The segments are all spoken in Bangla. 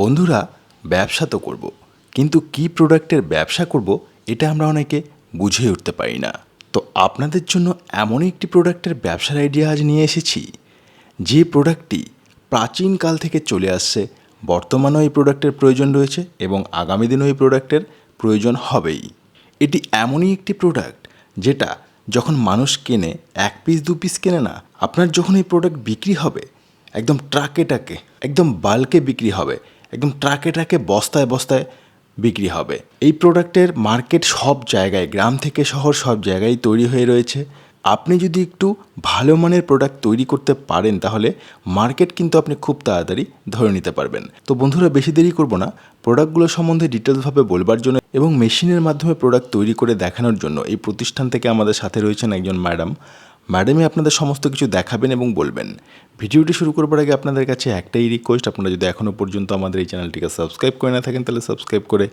বন্ধুরা, ব্যবসা তো করব, কিন্তু কি প্রোডাক্টের ব্যবসা করব, এটা আমরা অনেকে বুঝে উঠতে পারি না। তো আপনাদের জন্য এমনই একটি প্রোডাক্টের ব্যবসার আইডিয়া আজ নিয়ে এসেছি। যে প্রোডাক্টটি প্রাচীনকাল থেকে চলে আসছে, বর্তমানেও এই প্রোডাক্টের প্রয়োজন রয়েছে এবং আগামী দিনেও এই প্রোডাক্টের প্রয়োজন হবেই। এটি এমনই একটি প্রোডাক্ট যেটা যখন মানুষ কেনে, এক পিস দু পিস কেনে না, আপনার যখন এই প্রোডাক্ট বিক্রি হবে, একদম ট্রাকে টাকে একদম বাল্কে বিক্রি হবে একদম ট্রাকে ট্রাকে বস্তায় বস্তায় বিক্রি হবে। এই প্রোডাক্টের মার্কেট সব জায়গায়, গ্রাম থেকে শহর সব জায়গায় তৈরি হয়ে রয়েছে। আপনি যদি একটু ভালো মানের প্রোডাক্ট তৈরি করতে পারেন, তাহলে মার্কেট কিন্তু আপনি খুব তাড়াতাড়ি ধরে নিতে পারবেন। তো বন্ধুরা, বেশি দেরি করব না। প্রোডাক্টগুলো সম্বন্ধে ডিটেলসভাবে বলবার জন্য এবং মেশিনের মাধ্যমে প্রোডাক্ট তৈরি করে দেখানোর জন্য এই প্রতিষ্ঠান থেকে আমাদের সাথে রয়েছেন একজন ম্যাডাম। ম্যাডামই আপনাদের সমস্ত কিছু দেখাবেন এবং বলবেন। ভিডিওটি শুরু করবার আগে আপনাদের কাছে একটাই রিকোয়েস্ট আপনারা যদি এখনও পর্যন্ত আমাদের এই চ্যানেলটিকে সাবস্ক্রাইব করে না থাকেন, তাহলে সাবস্ক্রাইব করে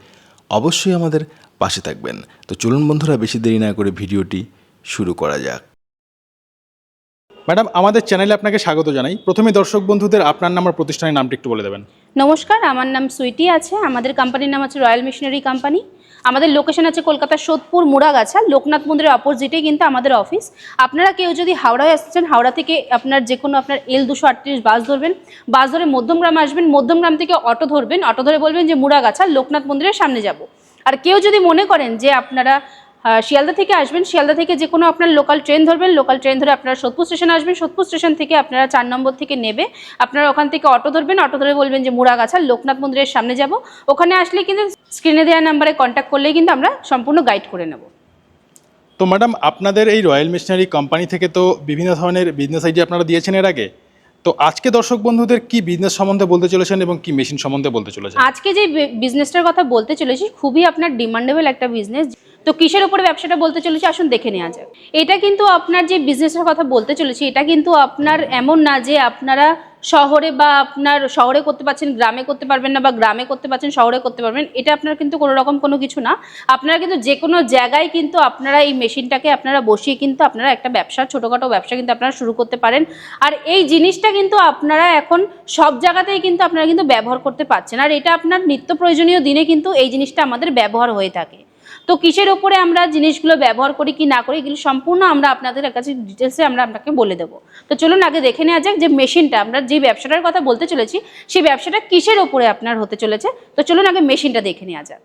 অবশ্যই আমাদের পাশে থাকবেন। তো চলুন বন্ধুরা, বেশি দেরি না করে ভিডিওটি শুরু করা যাক। ম্যাডাম, আমাদের চ্যানেলে আপনাকে স্বাগত জানাই। প্রথমে দর্শক বন্ধুদের আপনার নাম আর প্রতিষ্ঠানের নামটি একটু বলে দেবেন। নমস্কার, আমার নাম সুইটি আছে। আমাদের কোম্পানির নাম আছে রয়্যাল মিশনারি কোম্পানি আমাদের লোকেশন আছে কলকাতার সোদপুর মুড়াগাছা, লোকনাথ মন্দিরের অপোজিটেই কিন্তু আমাদের অফিস আপনারা কেউ যদি হাওড়ায় আসছেন, হাওড়া থেকে আপনার যে কোনো আপনার এল দুশো আটত্রিশ বাস ধরবেন। বাস ধরে মধ্যমগ্রাম আসবেন, মধ্যমগ্রাম থেকে অটো ধরবেন। অটো ধরে বলবেন যে মুড়াগাছা, লোকনাথ মন্দিরের সামনে যাব। আর কেউ যদি মনে করেন যে আপনারা শিয়ালদা থেকে আসবেন শিয়ালদা থেকে যে কোনো আপনার লোকাল ট্রেন ধরবেন লোকাল ট্রেন ধরে আপনারা সোদপুর স্টেশন আসবেন সোদপুর স্টেশন থেকে আপনারা চার নম্বর থেকে নেবে। আপনারা ওখান থেকে অটো ধরবেন অটো ধরে বলবেন যে মুড়াগাছা লোকনাথ মন্দিরের সামনে যাব। ওখানে আসলে কিন্তু স্ক্রিনে দেওয়া নাম্বারে কন্ট্যাক্ট করলেই কিন্তু আমরা সম্পূর্ণ গাইড করে নেব। তো ম্যাডাম আপনাদের এই রয়্যাল মিশনারি কোম্পানি থেকে তো বিভিন্ন ধরনের বিজনেস আইডিয়া আপনারা দিয়েছেন এর আগে। তো আজকে দর্শক বন্ধুদের কি বিজনেস সম্বন্ধে বলতে চলেছেন এবং কি মেশিন সম্বন্ধে বলতে চলেছেন? আজকে যে বিজনেসটার কথা বলতে চলেছি খুবই আপনার ডিমান্ডেবল একটা বিজনেস তো কিসের উপরে ব্যবসাটা বলতে চলেছি? আসুন দেখে নেওয়া যাক। এটা কিন্তু আপনার যে বিজনেসের কথা বলতে চলেছি, এটা কিন্তু আপনার এমন না যে আপনারা শহরে বা আপনার শহরে করতে পারছেন, গ্রামে করতে পারবেন না বা গ্রামে করতে পারছেন, শহরে করতে পারবেন, এটা আপনার কিন্তু কোনো রকম কোনো কিছু না। আপনারা কিন্তু যে কোনো জায়গায় কিন্তু আপনারা এই মেশিনটাকে আপনারা বসিয়ে কিন্তু আপনারা একটা ব্যবসা, ছোটোখাটো ব্যবসা কিন্তু আপনারা শুরু করতে পারেন। আর এই জিনিসটা কিন্তু আপনারা এখন সব জায়গাতেই কিন্তু আপনারা কিন্তু ব্যবহার করতে পারছেন। আর এটা আপনার নিত্য প্রয়োজনীয় দিনে কিন্তু এই জিনিসটা আমাদের ব্যবহার হয়ে থাকে। তো কিসের ওপরে আমরা জিনিসগুলো ব্যবহার করি কি না করি এগুলো সম্পূর্ণ আমরা আপনাদের কাছে ডিটেলসে আমরা আপনাকে বলে দেবো। তো চলুন আগে দেখে নেওয়া যাক যে মেশিনটা আমরা যে ব্যবসাটার কথা বলতে চলেছি সেই ব্যবসাটা কিসের ওপরে আপনার হতে চলেছে। তো চলুন আগে মেশিনটা দেখে নেওয়া যাক।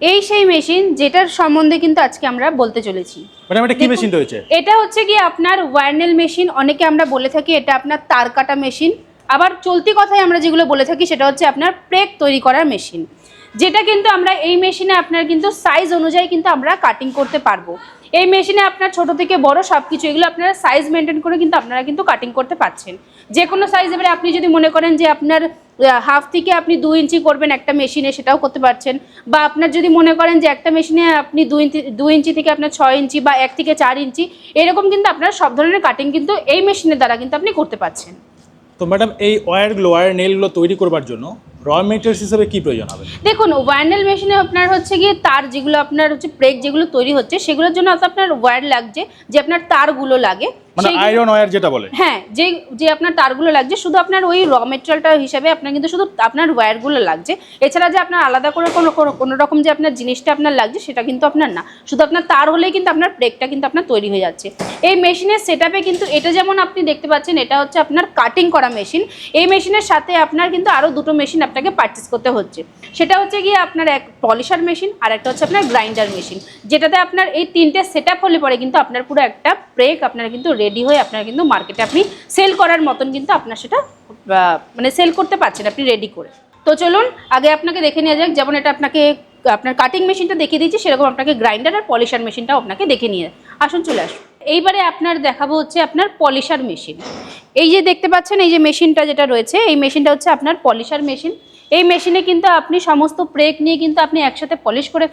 এই সেই মেশিন যেটার সম্বন্ধে কিন্তু আজকে আমরা বলতে চলেছি। ম্যাডাম এটা কি মেশিন রয়েছে? এটা হচ্ছে কি আপনার ওয়ার্নেল মেশিন অনেকে আমরা বলে থাকি এটা আপনার তার কাটা মেশিন। আবার চলতি কথায় আমরা যেগুলো বলে থাকি সেটা হচ্ছে আপনার প্রেক তৈরি করার মেশিন। যেটা কিন্তু আমরা এই মেশিনে আপনার কিন্তু সাইজ অনুযায়ী কিন্তু আমরা কাটিং করতে পারব। এই মেশিনে আপনার ছোট থেকে বড় সব কিছু এগুলো আপনারা সাইজ মেনটেন করে কিন্তু আপনারা কিন্তু কাটিং করতে পারছেন। যে কোনো সাইজ এবারে আপনি যদি মনে করেন যে আপনার হাফ থেকে আপনি দু ইঞ্চি করবেন একটা মেশিনে সেটাও করতে পারছেন। বা আপনার যদি মনে করেন যে একটা মেশিনে আপনি দু ইঞ্চি দু ইঞ্চি থেকে আপনার ছয় ইঞ্চি বা এক থেকে চার ইঞ্চি, এরকম কিন্তু আপনার সব ধরনের কাটিং কিন্তু এই মেশিনের দ্বারা কিন্তু আপনি করতে পারছেন। তো ম্যাডাম এই ওয়্যারগুলো ওয়্যার নেলগুলো তৈরি করবার জন্য র মেটেরিয়ালস হিসেবে কি প্রয়োজন হবে? দেখুন ওয়ারনেল মেশিনে আপনার হচ্ছে গিয়ে তার যেগুলো আপনার হচ্ছে ব্রেক যেগুলো তৈরি হচ্ছে সেগুলোর জন্য আপনার ওয়্যার লাগছে যে আপনার তারগুলো লাগে। মানে আয়রন ওয়্যার যেটা বলে। হ্যাঁ যে যে আপনার তারগুলো লাগছে শুধু আপনার ওই র মেটেরিয়ালটা হিসাবে আপনার কিন্তু শুধু আপনার ওয়্যারগুলো লাগছে। এছাড়া যে আপনার আলাদা করে কোনো কোনো- রকম যে আপনার জিনিসটা আপনার লাগছে সেটা কিন্তু আপনার না। শুধু আপনার তার হলেই কিন্তু আপনার ব্রেকটা কিন্তু আপনার তৈরি হয়ে যাচ্ছে। এই মেশিনের সেট কিন্তু এটা যেমন আপনি দেখতে পাচ্ছেন এটা হচ্ছে আপনার কাটিং করা মেশিন এই মেশিনের সাথে আপনার কিন্তু আরও দুটো মেশিন আপনাকে পারচেস করতে হচ্ছে। সেটা হচ্ছে গিয়ে আপনার এক পলিশার মেশিন আর একটা হচ্ছে আপনার গ্রাইন্ডার মেশিন যেটাতে আপনার এই তিনটে সেট আপ হলে পরে কিন্তু আপনার পুরো একটা ব্রেক আপনার কিন্তু রেডি হয়ে আপনার কিন্তু মার্কেটে আপনি সেল করার মতন কিন্তু আপনার সেটা মানে সেল করতে পারছেন আপনি রেডি করে। তো চলুন, আগে আপনাকে দেখে নেওয়া যাক। যেমন এটা আপনাকে, আপনার কাটিং মেশিনটা দেখিয়ে দিচ্ছি, সেরকম আপনাকে গ্রাইন্ডার আর পলিশার মেশিনটাও আপনাকে দেখে নিয়ে আসুন, চলে আসুন। এইবারে আপনার দেখাবো হচ্ছে আপনার পলিশার মেশিন। এই যে দেখতে পাচ্ছেন এই যে মেশিনটা যেটা রয়েছে এই মেশিনটা হচ্ছে আপনার পলিশার মেশিন। এই মেশিনে কিন্তু আপনি সমস্ত ব্রেক নিয়ে কিন্তু আপনি একসাথে পলিশ করে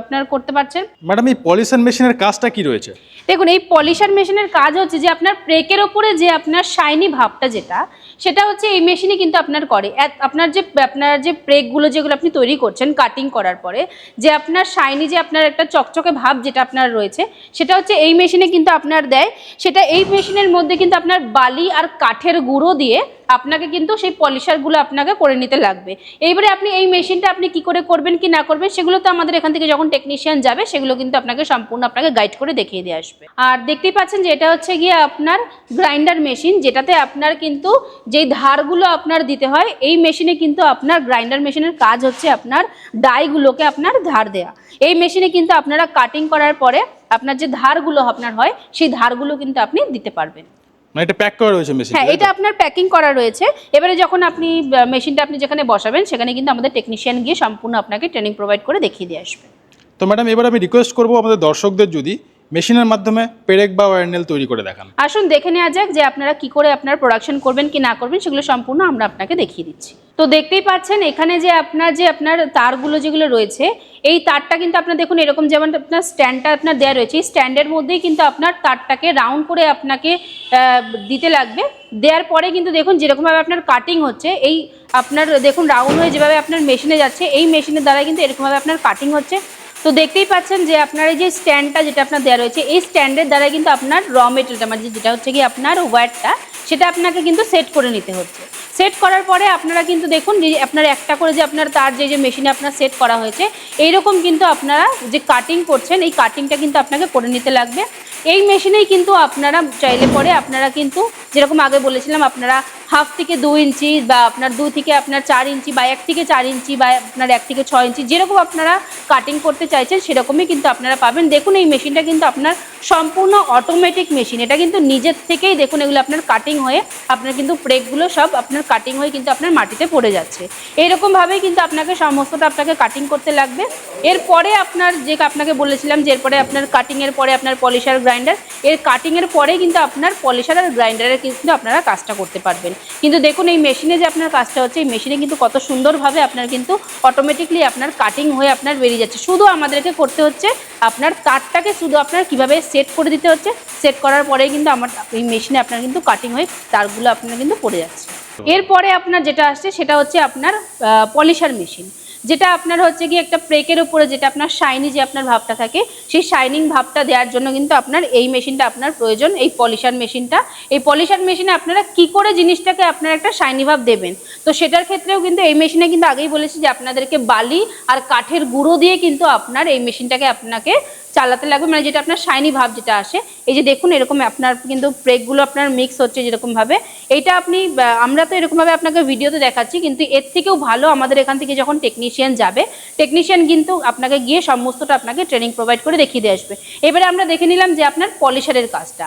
আপনার করতে পারছেন। ম্যাডাম এই পলিশার মেশিনের কাজটা কি রয়েছে? দেখুন এই পলিশার মেশিনের কাজ হচ্ছে যে আপনার ব্রেকের ওপরে যে আপনার শাইনি ভাবটা যেটা সেটা হচ্ছে এই মেশিনে কিন্তু আপনার করে। আপনার যে আপনার যে ব্রেকগুলো যেগুলো আপনি তৈরি করছেন কাটিং করার পরে, যে আপনার শাইনি যে আপনার একটা চকচকে ভাব যেটা আপনার রয়েছে, সেটা হচ্ছে এই মেশিনে কিন্তু আপনার দেয়। সেটা এই মেশিনের মধ্যে কিন্তু আপনার বালি আর কাঠের গুঁড়ো দিয়ে আপনাকে কিন্তু সেই পলিশারগুলো আপনাকে করে নিতে লাগবে। এইবারে আপনি এই মেশিনটা আপনি কি করে করবেন, কি না করবেন, সেগুলো তো আমাদের এখান থেকে যখন টেকনিশিয়ান যাবে, সেগুলো কিন্তু আপনাকে সম্পূর্ণ আপনাকে গাইড করে দেখিয়ে দিয়ে আসবে। আর দেখতেই পাচ্ছেন যে এটা হচ্ছে গিয়ে আপনার গ্রাইন্ডার মেশিন যেটাতে আপনার কিন্তু যেই ধারগুলো আপনার দিতে হয়, এই মেশিনে কিন্তু আপনার গ্রাইন্ডার মেশিনের কাজ হচ্ছে আপনার ডাইগুলোকে আপনার ধার দেয়া। এই মেশিনে কিন্তু আপনারা কাটিং করার পরে আপনার যে ধারগুলো আপনার হয়, সেই ধারগুলো কিন্তু আপনি দিতে পারবেন। মানে এটা প্যাক করা রয়েছে মেশিন হ্যাঁ এটা আপনার প্যাকিং করা রয়েছে। এবারে যখন আপনি মেশিনটা আপনি যেখানে বসাবেন সেখানে কিন্তু আমাদের টেকনিশিয়ান গিয়ে সম্পূর্ণ আপনাকে ট্রেনিং প্রোভাইড করে দেখিয়ে দিয়ে আসবে। তো ম্যাডাম এবার আমি রিকোয়েস্ট করব আমাদের দর্শকদের যদি মেশিনের মাধ্যমে পেরেক বা ওয়ারনেল তৈরি করে দেখান। আসুন দেখে নেওয়া যাক যে আপনারা কি করে আপনার প্রোডাকশন করবেন, কি না করবেন, সেগুলো সম্পূর্ণ আমরা আপনাকে দেখিয়ে দিচ্ছি। তো দেখতেই পাচ্ছেন, এখানে যে আপনার যে আপনার তারগুলো যেগুলো রয়েছে, এই তারটা কিন্তু আপনার দেখুন, এরকম যেমন আপনার স্ট্যান্ডটা আপনার দেওয়া রয়েছে, এই স্ট্যান্ডের মধ্যেই কিন্তু আপনার তারটাকে রাউন্ড করে আপনাকে দিতে লাগবে। দেওয়ার পরে কিন্তু দেখুন, যেরকমভাবে আপনার কাটিং হচ্ছে, এই আপনার দেখুন রাউন্ড হয়ে যেভাবে আপনার মেশিনে যাচ্ছে, এই মেশিনের দ্বারা কিন্তু এরকমভাবে আপনার কাটিং হচ্ছে। তো দেখতেই পাচ্ছেন যে আপনার এই যে স্ট্যান্ডটা যেটা আপনার দেওয়া রয়েছে, এই স্ট্যান্ডের দ্বারা কিন্তু আপনার র মেটেরিয়ালটা মানে যেটা হচ্ছে কি আপনার ওয়ারটা সেটা আপনাকে কিন্তু সেট করে নিতে হচ্ছে। সেট করার পরে আপনারা কিন্তু দেখুন যে আপনার একটা করে যে আপনার তার যে যে মেশিনে আপনার সেট করা হয়েছে, এইরকম কিন্তু আপনারা যে কাটিং করছেন, এই কাটিংটা কিন্তু আপনাকে করে নিতে লাগবে। এই মেশিনেই কিন্তু আপনারা চাইলে পরে আপনারা কিন্তু যেরকম আগে বলেছিলাম, আপনারা হাফ থেকে দু ইঞ্চি বা আপনার দু থেকে আপনার চার ইঞ্চি বা এক থেকে চার ইঞ্চি বা আপনার এক থেকে ছয় ইঞ্চি যেরকম আপনারা কাটিং করতে চাইছেন, সেরকমই কিন্তু আপনারা পাবেন। দেখুন এই মেশিনটা কিন্তু আপনার সম্পূর্ণ অটোমেটিক মেশিন এটা কিন্তু নিজের থেকেই দেখুন এগুলো আপনার কাটিং হয়ে আপনার কিন্তু ব্রেকগুলো সব আপনার কাটিং হয়ে কিন্তু আপনার মাটিতে পড়ে যাচ্ছে। এইরকমভাবেই কিন্তু আপনাকে সমস্তটা আপনাকে কাটিং করতে লাগবে। এরপরে আপনার যে আপনাকে বলেছিলাম যে এরপরে আপনার কাটিংয়ের পরে আপনার পলিশার গ্রাইন্ডার এর কাটিংয়ের পরে কিন্তু আপনার পলিশার আর গ্রাইন্ডারের কিন্তু আপনারা কাজটা করতে পারবেন। কিন্তু দেখুন, এই মেশিনে যে আপনার কাজটা হচ্ছে, এই মেশিনে কিন্তু কত সুন্দরভাবে আপনার কিন্তু অটোমেটিকলি আপনার কাটিং হয়ে আপনার বেরিয়ে যাচ্ছে। শুধু আমাদেরকে করতে হচ্ছে, আপনার তারটাকে শুধু আপনার কীভাবে সেট করে দিতে হচ্ছে সেট করার পরেই কিন্তু আমার এই মেশিনে আপনার কিন্তু কাটিং হয়ে তারগুলো আপনার কিন্তু পড়ে যাচ্ছে। এরপরে আপনার যেটা আসছে সেটা হচ্ছে আপনার পলিশার মেশিন যেটা আপনার হচ্ছে কি একটা প্রেকের উপরে যেটা আপনার শাইনি যে আপনার ভাবটা থাকে, সেই শাইনিং ভাবটা দেওয়ার জন্য কিন্তু আপনার এই মেশিনটা আপনার প্রয়োজন, এই পলিশার মেশিনটা। এই পলিশার মেশিনে আপনারা কি করে জিনিসটাকে আপনার একটা শাইনি ভাব দেবেন? তো সেটার ক্ষেত্রেও কিন্তু এই মেশিনে কিন্তু আগেই বলেছি যে আপনাদেরকে বালি আর কাঠের গুঁড়ো দিয়ে কিন্তু আপনার এই মেশিনটাকে আপনাকে চালাতে লাগবে। মানে যেটা আপনার শাইনি ভাব যেটা আসে, এই যে দেখুন এরকম আপনার কিন্তু ব্রেকগুলো আপনার মিক্স হচ্ছে যেরকমভাবে। এইটা আপনি আমরা তো এরকমভাবে আপনাকে ভিডিওতে দেখাচ্ছি, কিন্তু এর থেকেও ভালো আমাদের এখান থেকে যখন টেকনিশিয়ান যাবে। টেকনিশিয়ান কিন্তু আপনাকে গিয়ে সমস্তটা আপনাকে ট্রেনিং প্রোভাইড করে দেখিয়ে দিয়ে আসবে। এবারে আমরা দেখে নিলাম যে আপনার পলিশারের কাজটা।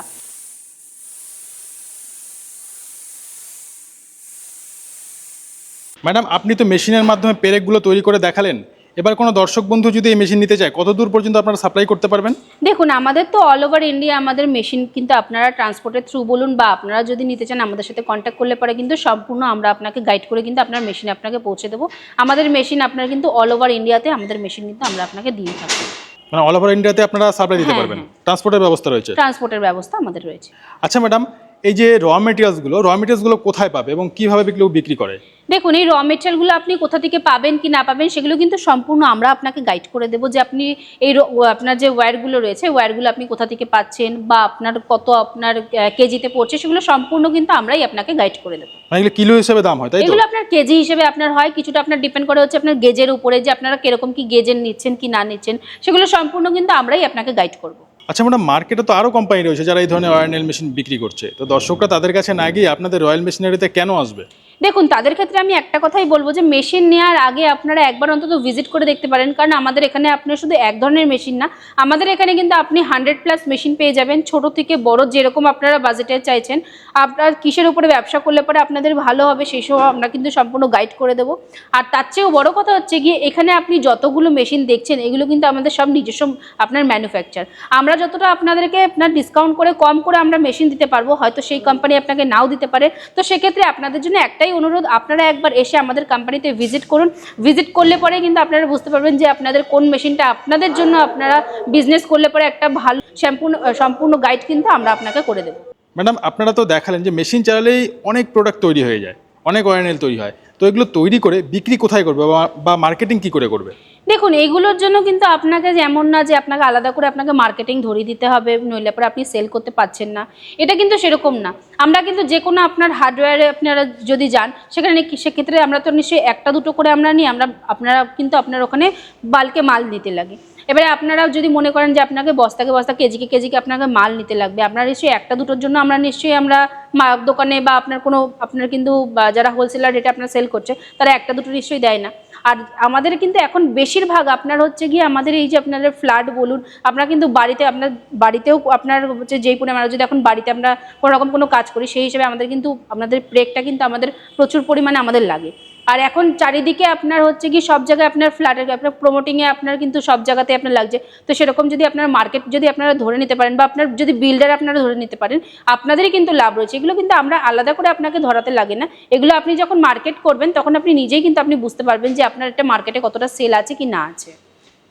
ম্যাডাম, আপনি তো মেশিনের মাধ্যমে পেরেকগুলো তৈরি করে দেখালেন। এবার কোনো দর্শক বন্ধু যদি এই মেশিন নিতে চায় কত দূর পর্যন্ত আপনারা সাপ্লাই করতে পারবেন? দেখুন আমাদের তো অল ওভার ইন্ডিয়া আমাদের মেশিন কিন্তু আপনারা ট্রান্সপোর্টের থ্রু বলুন বা আপনারা যদি নিতে চান আমাদের সাথে কন্ট্যাক্ট করলে পরে কিন্তু সম্পূর্ণ আমরা আপনাকে গাইড করে কিন্তু আপনার মেশিন আপনাকে পৌঁছে দেবো। আমাদের মেশিন আপনার কিন্তু অল ওভার ইন্ডিয়াতে আমাদের মেশিন কিন্তু আমরা আপনাকে দিয়ে থাকি মানে অল ওভার ইন্ডিয়াতে আপনারা সাপ্লাই দিতে হ্যাঁ, পারবেন? হ্যাঁ। ট্রান্সপোর্টের ব্যবস্থা রয়েছে? ট্রান্সপোর্টের ব্যবস্থা আমাদের রয়েছে। আচ্ছা ম্যাডাম এই যে র মেটেরিয়ালসগুলো র মেটেরিয়ালসগুলো কোথায় পাবে এবং কীভাবে বিক্রি বিক্রি করে? দেখুন এই র মেটেরিয়ালগুলো আপনি কোথা থেকে পাবেন কি না পাবেন সেগুলো কিন্তু সম্পূর্ণ আমরা আপনাকে গাইড করে দেবো যে আপনি এই আপনার যে ওয়্যারগুলো রয়েছে ওয়্যারগুলো আপনি কোথা থেকে পাচ্ছেন বা আপনার কত আপনার কেজিতে পড়ছে সেগুলো সম্পূর্ণ কিন্তু আমরাই আপনাকে গাইড করে দেবো। মানে এগুলো কিলো হিসেবে দাম হয় তাই এগুলো আপনার কেজি হিসেবে আপনার হয় কিছুটা আপনার ডিপেন্ড করে হচ্ছে আপনার গেজের উপরে যে আপনারা কীরকম কি গেজের নিচ্ছেন কি না নিচ্ছেন সেগুলো সম্পূর্ণ কিন্তু আমরাই আপনাকে গাইড করব। আচ্ছা ম্যাডাম মার্কেটে তো আরও কোম্পানি রয়েছে যারা এই ধরনের অয়েল মেশিন বিক্রি করছে। তো দর্শকরা তাদের কাছে না গিয়ে আপনাদের রয়্যাল মেশিনারিতে কেন আসবে? দেখুন, তাদের ক্ষেত্রে আমি একটা কথাই বলব যে মেশিন নেওয়ার আগে আপনারা একবার অন্তত ভিজিট করে দেখতে পারেন। কারণ আমাদের এখানে আপনার শুধু এক ধরনের মেশিন না, আমাদের এখানে কিন্তু আপনি হান্ড্রেড প্লাস মেশিন পেয়ে যাবেন। ছোট থেকে বড় যেরকম আপনারা বাজেটে চাইছেন, আপনার কিসের উপরে ব্যবসা করলে পরে আপনাদের ভালো হবে, সেই সব আমরা কিন্তু সম্পূর্ণ গাইড করে দেবো। আর তার চেয়েও বড় কথা হচ্ছে গিয়ে, এখানে আপনি যতগুলো মেশিন দেখছেন, এগুলো কিন্তু আমাদের সব নিজস্ব আপনার ম্যানুফ্যাকচার আমরা যতটা আপনাদেরকে আপনার ডিসকাউন্ট করে কম করে আমরা মেশিন দিতে পারব, হয়তো সেই কোম্পানি আপনাকে নাও দিতে পারে। তো সেক্ষেত্রে আপনাদের জন্য একটাই অনুরোধ, আপনারা একবার এসে আমাদের কোম্পানিতে ভিজিট করুন। ভিজিট করলে পরে কিন্তু আপনারা বুঝতে পারবেন যে আপনাদের কোন মেশিনটা আপনাদের জন্য আপনারা বিজনেস করলে পরে একটা ভালো সম্পূর্ণ সম্পূর্ণ গাইড কিন্তু আমরা আপনাকে করে দেবো। ম্যাডাম, আপনারা তো দেখালেন যে মেশিন চালালেই অনেক প্রোডাক্ট তৈরি হয়ে যায়। অনেক অয়েল তৈরি হয়। তো এগুলো তৈরি করে বিক্রি কোথায় করবে বা- মার্কেটিং কি করে করবে? দেখুন এইগুলোর জন্য কিন্তু আপনাকে যেমন না যে আপনাকে আলাদা করে আপনাকে মার্কেটিং ধরিয়ে দিতে হবে, নইলে পরে আপনি সেল করতে পারছেন না। এটা কিন্তু সেরকম না। আমরা কিন্তু যে কোনো আপনার হার্ডওয়্যারে আপনারা যদি যান, সেখানে সেক্ষেত্রে আমরা তো নিশ্চয়ই একটা দুটো করে আমরা নিই, আমরা, আপনারা কিন্তু আপনার ওখানে বালকে মাল নিতে লাগে। এবারে আপনারাও যদি মনে করেন যে আপনাকে বস্তাকে বস্তা, কেজিকে কেজিকে আপনাকে মাল নিতে লাগবে, আপনার নিশ্চয়ই একটা দুটোর জন্য আমরা নিশ্চয়ই আমরা মা- দোকানে বা আপনার কোনো, আপনার কিন্তু যারা হোলসেলার রেটে আপনার সেল করছে, তারা একটা দুটো নিশ্চয়ই দেয় না। আর আমাদের কিন্তু এখন বেশিরভাগ আপনার হচ্ছে গিয়ে আমাদের এই যে আপনাদের ফ্ল্যাট বলুন আপনার কিন্তু বাড়িতে, আপনার বাড়িতেও আপনার হচ্ছে যেই পরিমাণ যদি এখন বাড়িতে আমরা কোনো রকম কোনো কাজ করি, সেই হিসেবে আমাদের কিন্তু, আমাদের ব্রেকটা কিন্তু আমাদের প্রচুর পরিমাণে আমাদের লাগে। আর এখন চারিদিকে আপনার হচ্ছে কি সব জায়গায় আপনার ফ্ল্যাটের আপনার প্রোমোটিংয়ে আপনার কিন্তু সব জায়গাতে আপনার লাগছে। তো সেরকম যদি আপনার মার্কেট যদি আপনারা ধরে নিতে পারেন বা আপনার, যদি বিল্ডার আপনারা ধরে নিতে পারেন, আপনাদেরই কিন্তু লাভ রয়েছে। এগুলো কিন্তু আমরা আলাদা করে আপনাকে ধরাতে লাগে না। এগুলো আপনি যখন মার্কেট করবেন, তখন আপনি নিজেই কিন্তু আপনি বুঝতে পারবেন যে আপনার একটা মার্কেটে কতটা সেল আছে কি না আছে।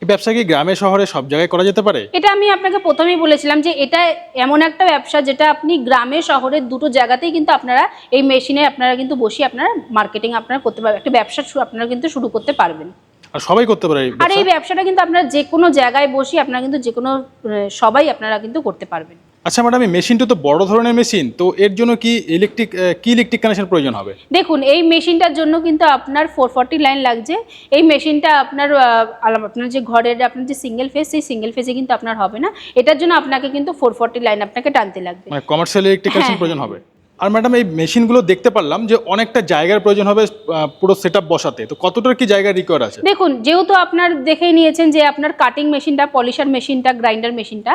এই ব্যবসা কি গ্রামে শহরে সব জায়গায় করা যেতে পারে? এটা আমি আপনাকে প্রথমেই বলেছিলাম যে এটা এমন একটা ব্যবসা যেটা আপনি গ্রামে শহরে দুটো জায়গাতেই কিন্তু আপনারা এই মেশিনে আপনারা কিন্তু বসে আপনারা মার্কেটিং আপনারা করতে পারবেন একটা ব্যবসা আপনারা কিন্তু শুরু করতে পারবেন। আর সবাই করতে পারে আর এই ব্যবসাটা কিন্তু আপনারা যে কোনো জায়গায় বসে আপনারা কিন্তু যে কোনো সবাই আপনারা কিন্তু করতে পারবেন। আচ্ছা ম্যাডাম এই মেশিনটা তো বড় ধরনের মেশিন তো এর জন্য কি ইলেকট্রিক কি ইলেকট্রিক কানেকশন প্রয়োজন হবে? দেখুন এই মেশিনটার জন্য কিন্তু আপনার ফোর ফর্টি লাইন লাগছে। এই মেশিনটা আপনার আপনার যে ঘরের আপনার যে সিঙ্গেল ফেজ সেই সিঙ্গেল ফেজে কিন্তু আপনার হবে না। এটার জন্য আপনাকে কিন্তু ফোর ফর্টি লাইন আপনাকে টানতে লাগবে। মানে কমার্শিয়াল ইলেকট্রিক কানেকশন প্রয়োজন হবে? আর ম্যাডাম এই মেশিনগুলো দেখতে পারলাম যে অনেকটা জায়গার প্রয়োজন হবে পুরো সেট বসাতে। তো কতটার কি জায়গা রিকোয়ার আছে? দেখুন যেহেতু আপনার দেখেই নিয়েছেন যে আপনার কাটিং মেশিনটা পলিশার মেশিনটা গ্রাইন্ডার মেশিনটা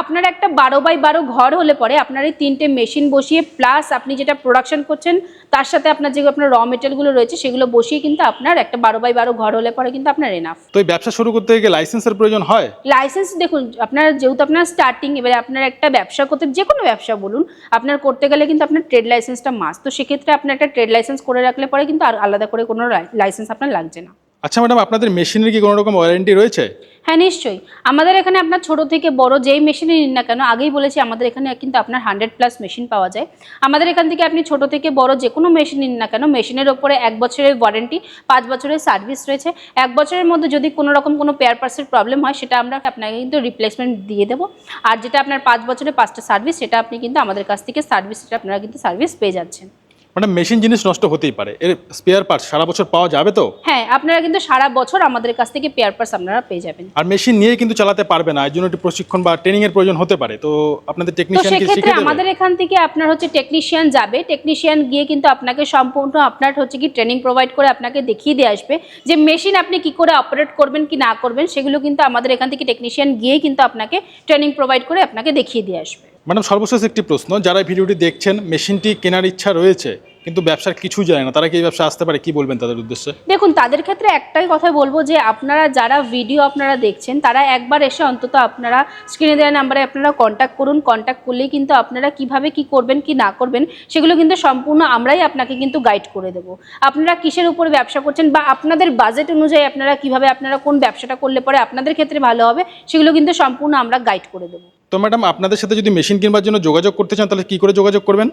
আপনার একটা বারো বাই বারো ঘর হলে পরে আপনার এই তিনটে মেশিন বসিয়ে প্লাস আপনি যেটা প্রোডাকশন করছেন তার সাথে আপনার যে আপনার র মেটেরিয়ালগুলো রয়েছে সেগুলো বসিয়ে কিন্তু আপনার একটা বারো বাই বারো ঘর হলে পরে কিন্তু আপনার এনাফ তো এই ব্যবসা শুরু করতে গিয়ে লাইসেন্সের প্রয়োজন হয়? লাইসেন্স দেখুন আপনার যেহেতু আপনার স্টার্টিং এবারে আপনার একটা ব্যবসা করতে যে কোনো ব্যবসা বলুন আপনার করতে গেলে কিন্তু আপনার ট্রেড লাইসেন্সটা মাস তো সেক্ষেত্রে আপনার একটা ট্রেড লাইসেন্স করে রাখলে পরে কিন্তু আর আলাদা করে কোনো লাইসেন্স আপনার লাগছে না। আচ্ছা ম্যাডাম আপনাদের মেশিনের কি কোনো রকম ওয়ারেন্টি রয়েছে? হ্যাঁ নিশ্চয়ই। আমাদের এখানে আপনার ছোট থেকে বড় যেই মেশিনই নিন না কেন, আগেই বলেছি আমাদের এখানে কিন্তু আপনার হান্ড্রেড প্লাস মেশিন পাওয়া যায়। আমাদের এখান থেকে আপনি ছোট থেকে বড় যে কোনো মেশিন নিন না কেন মেশিনের ওপরে এক বছরের ওয়ারেন্টি পাঁচ বছরের সার্ভিস রয়েছে। এক বছরের মধ্যে যদি কোনো রকম কোনো পেয়ার পার্সের প্রবলেম হয়, সেটা আমরা আপনাকে কিন্তু রিপ্লেসমেন্ট দিয়ে দেবো। আর যেটা আপনার পাঁচ বছরের পাঁচটা সার্ভিস সেটা আপনি কিন্তু আমাদের কাছ থেকে সার্ভিস সেটা আপনারা কিন্তু সার্ভিস পেয়ে যাচ্ছেন। ম্যাডাম মেশিন জিনিস নষ্ট হতেই পারে। এর স্পেয়ার পার্টস সারা বছর পাওয়া যাবে তো? হ্যাঁ আপনারা কিন্তু সারা বছর আমাদের কাছ থেকে পেয়ার পার্স আপনারা পেয়ে যাবেন। আর মেশিন নিয়ে কিন্তু চালাতে পারবে না এর জন্য একটু প্রশিক্ষণ বা ট্রেনিং এর প্রয়োজন হতে পারে। তো আপনাদের টেকনিশিয়ান কি শিখিয়ে আমাদের এখান থেকে আপনার হচ্ছে টেকনিশিয়ান যাবে। টেকনিশিয়ান গিয়ে কিন্তু আপনাকে সম্পূর্ণ আপনার হচ্ছে কি ট্রেনিং প্রোভাইড করে আপনাকে দেখিয়ে দিয়ে আসবে যে মেশিন আপনি কি করে অপারেট করবেন কি না করবেন সেগুলো কিন্তু আমাদের এখান থেকে টেকনিশিয়ান গিয়ে কিন্তু আপনাকে ট্রেনিং প্রোভাইড করে আপনাকে দেখিয়ে দিয়ে আসবে। ম্যাডাম সর্বশেষ একটি প্রশ্ন যারা ভিডিওটি দেখছেন মেশিনটি কেনার ইচ্ছা রয়েছে কিন্তু ব্যবসার কিছু জানে না। তারা কি ব্যবসা আসতে পারে? কি বলবেন তাদের উদ্দেশ্যে? দেখুন তাদের ক্ষেত্রে একটাই কথা বলব যে আপনারা যারা ভিডিও আপনারা দেখছেন তারা একবার এসে অন্তত আপনারা স্ক্রিনে দেওয়া নাম্বারে আপনারা কন্ট্যাক্ট করুন। কন্ট্যাক্ট করলেই কিন্তু আপনারা কীভাবে কি করবেন কি না করবেন সেগুলো কিন্তু সম্পূর্ণ আমরাই আপনাকে কিন্তু গাইড করে দেবো। আপনারা কিসের উপরে ব্যবসা করছেন বা আপনাদের বাজেট অনুযায়ী আপনারা কীভাবে আপনারা কোন ব্যবসাটা করলে পরে আপনাদের ক্ষেত্রে ভালো হবে সেগুলো কিন্তু সম্পূর্ণ আমরা গাইড করে দেবো। তো ম্যাডাম আপনাদের সাথে যদি মেশিন কিনবার জন্য যোগাযোগ করতে চান তাহলে কি করে যোগাযোগ করবেন?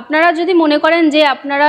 আপনারা যদি মনে করেন যে আপনারা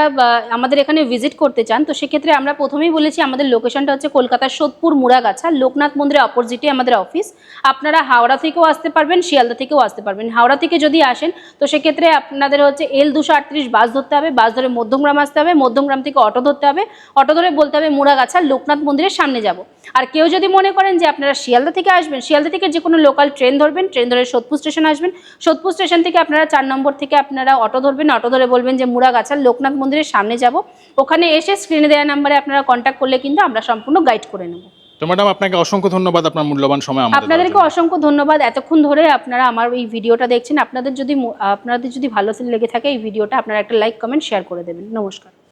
আমাদের এখানে ভিজিট করতে চান, তো সেক্ষেত্রে আমরা প্রথমেই বলেছি আমাদের লোকেশনটা হচ্ছে কলকাতার সোদপুর মুড়াগাছা, লোকনাথ মন্দিরের অপোজিটে আমাদের অফিস আপনারা হাওড়া থেকেও আসতে পারবেন, শিয়ালদা থেকেও আসতে পারবেন। হাওড়া থেকে যদি আসেন, তো সেক্ষেত্রে আপনাদের হচ্ছে এল দুশো আটত্রিশ বাস ধরতে হবে বাস ধরে মধ্যমগ্রাম আসতে হবে, মধ্যমগ্রাম থেকে অটো ধরতে হবে। অটো ধরে বলতে হবে মুড়াগাছা, লোকনাথ মন্দিরের সামনে যাব। আর কেউ যদি মনে করেন যে আপনারা শিয়ালদা থেকে আসবেন, শিয়ালদা থেকে যে কোনো লোকাল ট্রেন ধরবেন ট্রেন ধরে সোদপুর স্টেশন আসবেন। সোদপুর স্টেশন থেকে আপনারা চার নম্বর থেকে আপনারা অটো ধরবেন অটো ধরে বলবেন যে মুড়াগাছার লোকনাথ মন্দিরের সামনে যাব। ওখানে এসে স্ক্রিনে দেওয়া নাম্বারে আপনারা কন্ট্যাক্ট করলে কিন্তু আমরা সম্পূর্ণ গাইড করে নেব। তো ম্যাডাম আপনাকে অসংখ্য ধন্যবাদ আপনার মূল্যবান সময় আমাদের আপনাদেরকে অসংখ্য ধন্যবাদ। এতক্ষণ ধরে আপনারা আমার এই ভিডিওটা দেখছেন। আপনাদের যদি আপনাদের যদি ভালো লেগে থাকে এই ভিডিওটা আপনারা একটা লাইক কমেন্ট শেয়ার করে দেবেন। নমস্কার।